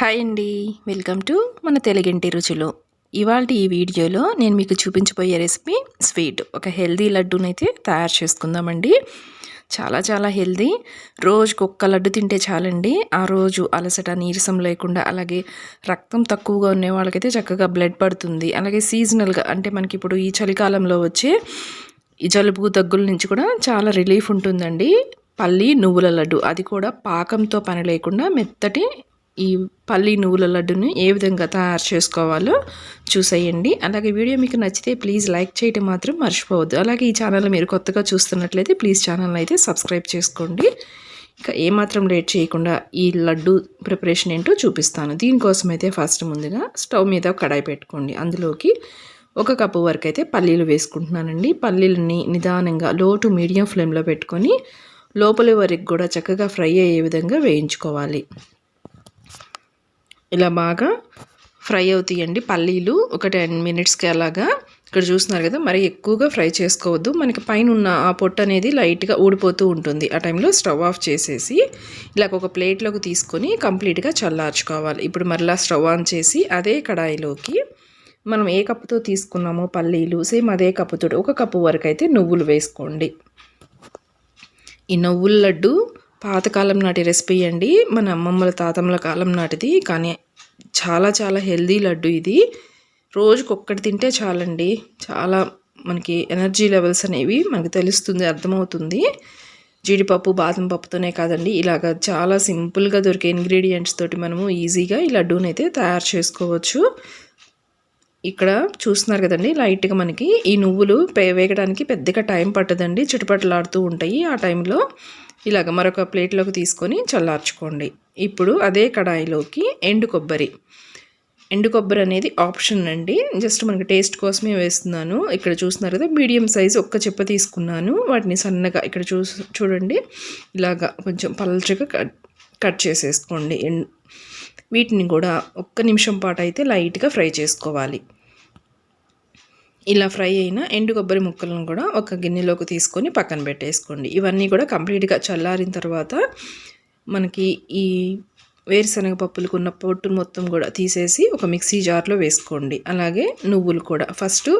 Hi అండి. Welcome to మన తెలుగింటి రుచులు. ఇవాళ ఈ వీడియోలో నేను మీకు చూపించబోయే రెసిపీ స్వీట్. ఒక హెల్దీ లడ్డూనైతే తయారు చేసుకుందామండి. చాలా చాలా హెల్దీ. రోజుకు ఒక్క లడ్డు తింటే చాలండి. ఆ రోజు అలసట నీరసం లేకుండా అలాగే రక్తం తక్కువగా ఉన్న వాళ్ళకైతే చక్కగా బ్లడ్ పడుతుంది. అలాగే సీజనల్గా అంటే మనకి ఇప్పుడు ఈ చలికాలంలో వచ్చే ఈ జలుబు దగ్గుల నుంచి కూడా చాలా రిలీఫ్ ఉంటుందండి. పల్లి నువ్వుల లడ్డు. అది కూడా పాకంతో పని లేకుండా మెత్తటి ఈ పల్లి నువ్వుల లడ్డుని ఏ విధంగా తయారు చేసుకోవాలో చూసేయండి. అలాగే వీడియో మీకు నచ్చితే ప్లీజ్ లైక్ చేయటం మాత్రం మర్చిపోవద్దు. అలాగే ఈ ఛానల్ మీరు కొత్తగా చూస్తున్నట్లయితే ప్లీజ్ ఛానల్ అయితే సబ్స్క్రైబ్ చేసుకోండి. ఇంకా ఏమాత్రం లేట్ చేయకుండా ఈ లడ్డు ప్రిపరేషన్ ఏంటో చూపిస్తాను. దీనికోసం అయితే ఫస్ట్ ముందుగా స్టవ్ మీద కడాయి పెట్టుకోండి. అందులోకి ఒక కప్పు వరకు అయితే పల్లీలు వేసుకుంటున్నానండి. పల్లీలని నిదానంగా లో టు మీడియం ఫ్లేమ్లో పెట్టుకొని లోపలి వరకు కూడా చక్కగా ఫ్రై అయ్యే విధంగా వేయించుకోవాలి. ఇలా బాగా ఫ్రై అవుతాయండి పల్లీలు. ఒక టెన్ మినిట్స్కి అలాగా ఇక్కడ చూస్తున్నారు కదా మరి ఎక్కువగా ఫ్రై చేసుకోవద్దు. మనకి పైన ఉన్న ఆ పొట్టు అనేది లైట్గా ఊడిపోతూ ఉంటుంది. ఆ టైంలో స్టవ్ ఆఫ్ చేసేసి ఇలా ఒక ప్లేట్లోకి తీసుకొని కంప్లీట్గా చల్లార్చుకోవాలి. ఇప్పుడు మరలా స్టవ్ ఆన్ చేసి అదే కడాయిలోకి మనం ఏ కప్పుతో తీసుకున్నామో పల్లీలు సేమ్ అదే కప్పుతో ఒక కప్పు వరకు అయితే నువ్వులు వేసుకోండి. ఈ నువ్వుల లడ్డు పాతకాలం నాటి రెసిపీ అండి. మన అమ్మమ్మల తాతమ్మల కాలం నాటిది. కానీ చాలా చాలా హెల్దీ లడ్డు ఇది. రోజుకి ఒక్కటి తింటే చాలండి. చాలా మనకి ఎనర్జీ లెవెల్స్ అనేవి మనకు తెలుస్తుంది అర్థమవుతుంది. జీడిపప్పు బాదం పప్పుతోనే కాదండి. ఇలాగ చాలా సింపుల్గా దొరికే ఇంగ్రీడియంట్స్ తోటి మనము ఈజీగా ఈ లడ్డూని అయితే తయారు చేసుకోవచ్చు. ఇక్కడ చూస్తున్నారు కదండి లైట్గా మనకి ఈ నువ్వులు వేగడానికి పెద్దగా టైం పట్టదండి. చుట్టుపట్లాడుతూ ఉంటాయి. ఆ టైంలో ఇలాగ మరొక ప్లేట్లోకి తీసుకొని చల్లార్చుకోండి. ఇప్పుడు అదే కడాయిలోకి ఎండు కొబ్బరి. ఎండు కొబ్బరి అనేది ఆప్షన్ అండి. జస్ట్ మనకి టేస్ట్ కోసమే వేస్తున్నాను. ఇక్కడ చూస్తున్నారు కదా మీడియం సైజ్ ఒక్క చెప్ప తీసుకున్నాను. వాటిని సన్నగా ఇక్కడ చూ చూడండి. ఇలాగా కొంచెం పల్చగా కట్ కట్ చేసేసుకోండి. వీటిని కూడా ఒక్క నిమిషం పాటు అయితే లైట్గా ఫ్రై చేసుకోవాలి. ఇలా ఫ్రై అయిన ఎండు కొబ్బరి ముక్కలను కూడా ఒక గిన్నెలోకి తీసుకొని పక్కన పెట్టేసుకోండి. ఇవన్నీ కూడా కంప్లీట్గా చల్లారిన తర్వాత మనకి ఈ వేరుశనగ పప్పులకు ఉన్న పొట్టు మొత్తం కూడా తీసేసి ఒక మిక్సీ జార్లో వేసుకోండి. అలాగే నువ్వులు కూడా. ఫస్ట్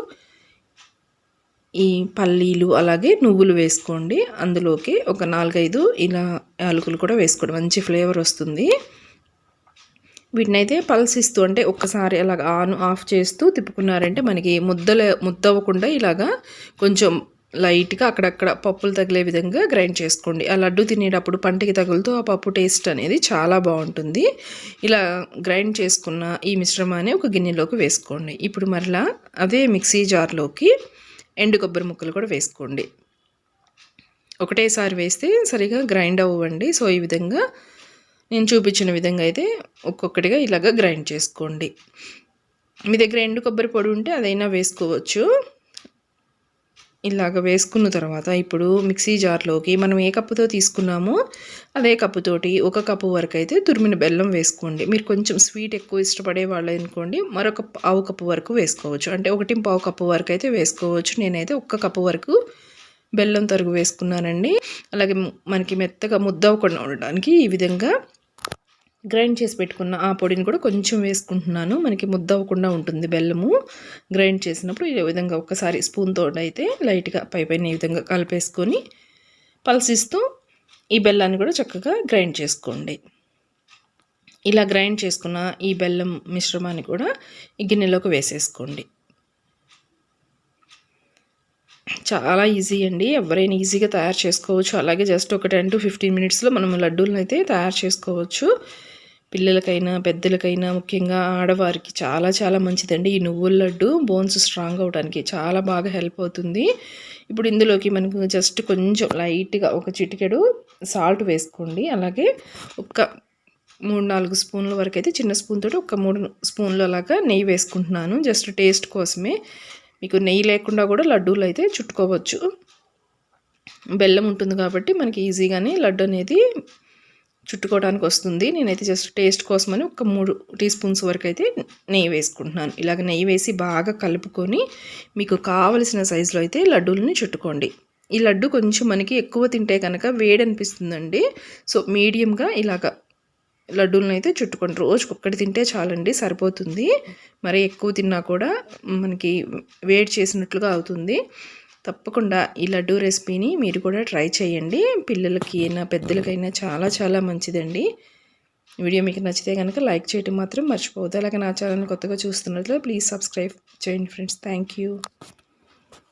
ఈ పల్లీలు అలాగే నువ్వులు వేసుకోండి. అందులోకి ఒక నాలుగైదు ఇలా యాలకులు కూడా వేసుకోండి. మంచి ఫ్లేవర్ వస్తుంది. వీటినైతే పల్స్ ఇస్తూ అంటే ఒక్కసారి అలాగ ఆన్ ఆఫ్ చేస్తూ తిప్పుకున్నారంటే మనకి ముద్దల ముద్దవ్వకుండా ఇలాగా కొంచెం లైట్గా అక్కడక్కడ పప్పులు తగిలే విధంగా గ్రైండ్ చేసుకోండి. ఆ లడ్డు తినేటప్పుడు పంటికి తగులుతూ ఆ పప్పు టేస్ట్ అనేది చాలా బాగుంటుంది. ఇలా గ్రైండ్ చేసుకున్న ఈ మిశ్రమాన్ని ఒక గిన్నెలోకి వేసుకోండి. ఇప్పుడు మరలా అదే మిక్సీ జార్లోకి ఎండు కొబ్బరి ముక్కలు కూడా వేసుకోండి. ఒకటేసారి వేస్తే సరిగా గ్రైండ్ అవ్వండి. సో ఈ విధంగా నేను చూపించిన విధంగా అయితే ఒక్కొక్కటిగా ఇలాగ గ్రైండ్ చేసుకోండి. మీ దగ్గర ఎండు కొబ్బరి పొడి ఉంటే అదైనా వేసుకోవచ్చు. ఇలాగ వేసుకున్న తర్వాత ఇప్పుడు మిక్సీ జార్లోకి మనం ఏ కప్పుతో తీసుకున్నామో అదే కప్పుతోటి ఒక కప్పు వరకు అయితే తురిమిన బెల్లం వేసుకోండి. మీరు కొంచెం స్వీట్ ఎక్కువ ఇష్టపడే వాళ్ళు అనుకోండి మరొక పావు కప్పు వరకు వేసుకోవచ్చు. అంటే ఒకటి పావు కప్పు వరకు అయితే వేసుకోవచ్చు. నేనైతే ఒక్క కప్పు వరకు బెల్లం తరుగు వేసుకున్నానండి. అలాగే మనకి మెత్తగా ముద్ద అవ్వకుండా ఉండడానికి ఈ విధంగా గ్రైండ్ చేసి పెట్టుకున్న ఆ పొడిని కూడా కొంచెం వేసుకుంటున్నాను. మనకి ముద్ద అవ్వకుండా ఉంటుంది బెల్లము. గ్రైండ్ చేసినప్పుడు ఈ విధంగా ఒకసారి స్పూన్తో అయితే లైట్గా పై పైన ఈ విధంగా కలిపేసుకొని పల్సిస్తూ ఈ బెల్లాన్ని కూడా చక్కగా గ్రైండ్ చేసుకోండి. ఇలా గ్రైండ్ చేసుకున్న ఈ బెల్లం మిశ్రమాన్ని కూడా ఈ గిన్నెలోకి వేసేసుకోండి. చాలా ఈజీ అండి. ఎవరైనా ఈజీగా తయారు చేసుకోవచ్చు. అలాగే జస్ట్ ఒక టెన్ టు ఫిఫ్టీన్ మినిట్స్లో మనం లడ్డూలను అయితే తయారు చేసుకోవచ్చు. పిల్లలకైనా పెద్దలకైనా ముఖ్యంగా ఆడవారికి చాలా చాలా మంచిదండి. ఈ నువ్వుల లడ్డు బోన్స్ స్ట్రాంగ్ అవడానికి చాలా బాగా హెల్ప్ అవుతుంది. ఇప్పుడు ఇందులోకి మనకు జస్ట్ కొంచెం లైట్గా ఒక చిటికెడు సాల్ట్ వేసుకోండి. అలాగే ఒక మూడు నాలుగు స్పూన్ల వరకు అయితే చిన్న స్పూన్ తోటి ఒక మూడు స్పూన్లు అలాగా నెయ్యి వేసుకుంటున్నాను. జస్ట్ టేస్ట్ కోసమే. మీకు నెయ్యి లేకుండా కూడా లడ్డూలు అయితే చుట్టుకోవచ్చు. బెల్లం ఉంటుంది కాబట్టి మనకి ఈజీగానే లడ్డు అనేది చుట్టుకోవడానికి వస్తుంది. నేనైతే జస్ట్ టేస్ట్ కోసమని ఒక మూడు టీ స్పూన్స్ వరకు అయితే నెయ్యి వేసుకుంటున్నాను. ఇలాగ నెయ్యి వేసి బాగా కలుపుకొని మీకు కావలసిన సైజులో అయితే లడ్డూలని చుట్టుకోండి. ఈ లడ్డు కొంచెం మనకి ఎక్కువ తింటే కనుక వేడి అనిపిస్తుందండి సో మీడియంగా ఇలాగ లడ్డూలను అయితే చుట్టుకోండి రోజుకి ఒక్కటి తింటే చాలండి సరిపోతుంది. మరి ఎక్కువ తిన్నా కూడా మనకి వేడి చేసినట్లుగా అవుతుంది. తప్పకుండా ఈ లడ్డూ రెసిపీని మీరు కూడా ట్రై చేయండి. పిల్లలకి అయినా పెద్దలకైనా చాలా చాలా మంచిదండి. వీడియో మీకు నచ్చితే కనుక లైక్ చేయడం మాత్రం మర్చిపోవద్దు. అలాగే నా ఛానల్ కొత్తగా చూస్తున్నట్లు ప్లీజ్ సబ్స్క్రైబ్ చేయండి ఫ్రెండ్స్. Thank you.